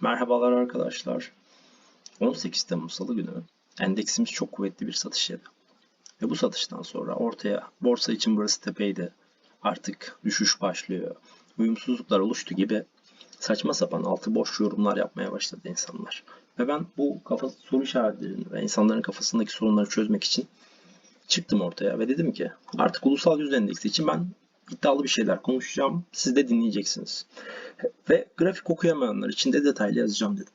Merhabalar arkadaşlar. 18 Temmuz Salı günü endeksimiz çok kuvvetli bir satış yedi. Ve bu satıştan sonra ortaya borsa için burası tepeydi. Artık düşüş başlıyor. Uyumsuzluklar oluştu gibi saçma sapan altı boş yorumlar yapmaya başladı insanlar. Ve ben bu kafa soru işaretlerini ve insanların kafasındaki sorunları çözmek için çıktım ortaya ve dedim ki artık ulusal yüz endeksi için ben iddialı bir şeyler konuşacağım. Siz de dinleyeceksiniz. Ve grafik okuyamayanlar için de detaylı yazacağım dedim.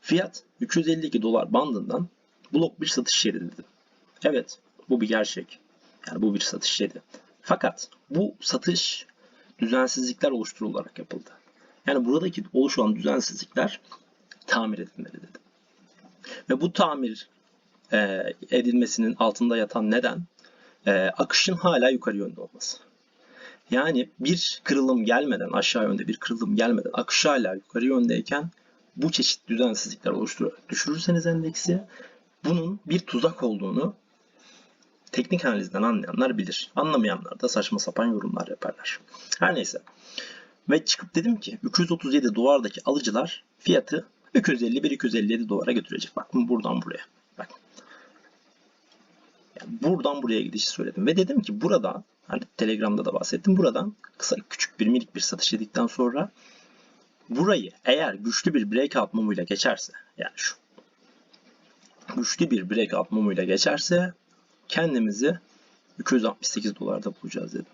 Fiyat 252 dolar bandından blok bir satış yeri dedim. Evet bu bir gerçek. Yani bu bir satış yeri. Fakat bu satış düzensizlikler oluşturularak yapıldı. Yani buradaki oluşan düzensizlikler tamir edilmeli dedim. Ve bu tamir e, edilmesinin altında yatan neden e, akışın hala yukarı yönde olması. Yani bir kırılım gelmeden aşağı yönde bir kırılım gelmeden akış hala yukarı yöndeyken bu çeşit düzensizlikler oluşturarak düşürürseniz endeksi bunun bir tuzak olduğunu teknik analizden anlayanlar bilir. Anlamayanlar da saçma sapan yorumlar yaparlar. Her neyse. Ve çıkıp dedim ki 237 dolardaki alıcılar fiyatı 251-257 dolara götürecek. Bakın buradan buraya. Bak. Yani buradan buraya gidişi söyledim. Ve dedim ki burada hani Telegram'da da bahsettim. Buradan kısa küçük bir minik bir satış yedikten sonra burayı eğer güçlü bir breakout mumuyla geçerse yani şu güçlü bir breakout mumuyla geçerse kendimizi 268 dolarda bulacağız dedim.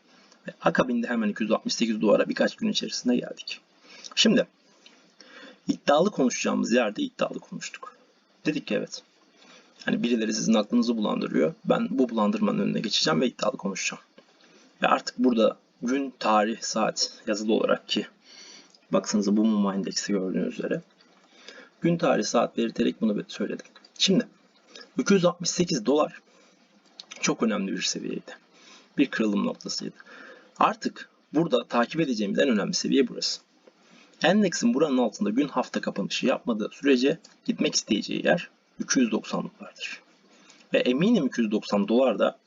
Ve akabinde hemen 268 dolara birkaç gün içerisinde geldik. Şimdi iddialı konuşacağımız yerde iddialı konuştuk. Dedik ki evet. Hani birileri sizin aklınızı bulandırıyor. Ben bu bulandırmanın önüne geçeceğim ve iddialı konuşacağım. Ve artık burada gün, tarih, saat yazılı olarak ki baksanıza bu mum endeksi gördüğünüz üzere. Gün, tarih, saat belirterek bunu söyledim. Şimdi 268 dolar çok önemli bir seviyeydi. Bir kırılım noktasıydı. Artık burada takip edeceğimiz en önemli seviye burası. Endeksin buranın altında gün hafta kapanışı yapmadığı sürece gitmek isteyeceği yer 290 dolardır. Ve eminim 290 dolar da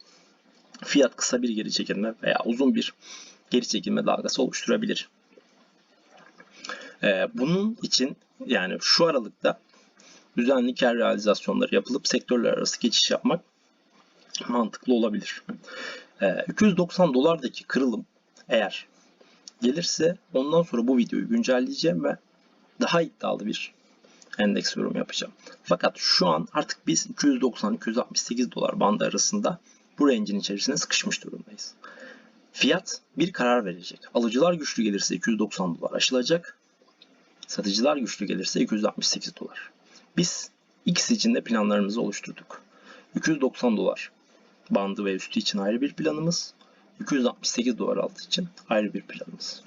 fiyat kısa bir geri çekilme veya uzun bir geri çekilme dalgası oluşturabilir. Ee, bunun için yani şu aralıkta düzenli kar realizasyonları yapılıp sektörler arası geçiş yapmak mantıklı olabilir. Ee, 290 dolardaki kırılım eğer gelirse ondan sonra bu videoyu güncelleyeceğim ve daha iddialı bir endeks yorum yapacağım. Fakat şu an artık biz 290-268 dolar bandı arasında bu range'in içerisine sıkışmış durumdayız. Fiyat bir karar verecek. Alıcılar güçlü gelirse 290 dolar aşılacak. Satıcılar güçlü gelirse 268 dolar. Biz ikisi için de planlarımızı oluşturduk. 290 dolar bandı ve üstü için ayrı bir planımız. 268 dolar altı için ayrı bir planımız.